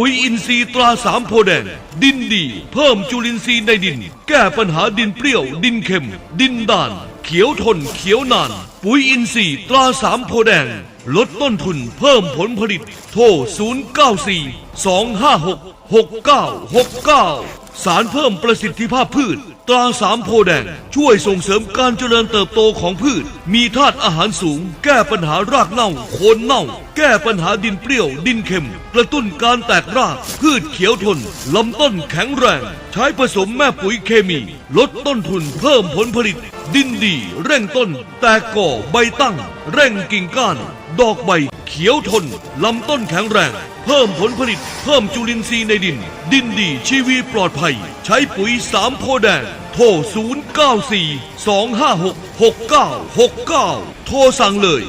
ปุ๋ยอินทรีย์ตราสามโพแดง ดินดี เพิ่มจุลินทรีย์ในดิน แก้ปัญหาดินเปรี้ยว ดินเค็ม ดินด่าน เขียวทนเขียวนานปุ๋ยอินทรีย์ตราสามโพแดง ลดต้นทุนเพิ่มผลผลิต โทร 094 256 6969 สารเพิ่มประสิทธิภาพพืช ตราสามโพแดง ช่วยส่งเสริมการเจริญเติบโตของพืช มีธาตุอาหารสูง แก้ปัญหารากเน่า โคนเน่า แก้ปัญหาดินเปรี้ยวดินเค็ม กระตุ้นการแตกราก พืชเขียวทน ลำต้นแข็งแรง ใช้ผสมแม่ปุ๋ยเคมี ลดต้นทุนเพิ่มผลผลิต ดินดี เร่งต้น แตกก่อใบตั้ง เร่งกิ่งก้าน ดอกใบ เขียวทน ลำต้นแข็งแรง เพิ่มผลผลิต เพิ่มจุลินทรีย์ในดิน ดินดีชีวีปลอดภัย ใช้ปุ๋ยสามโพแดง โทร 094 256 6969 โทรสั่งเลย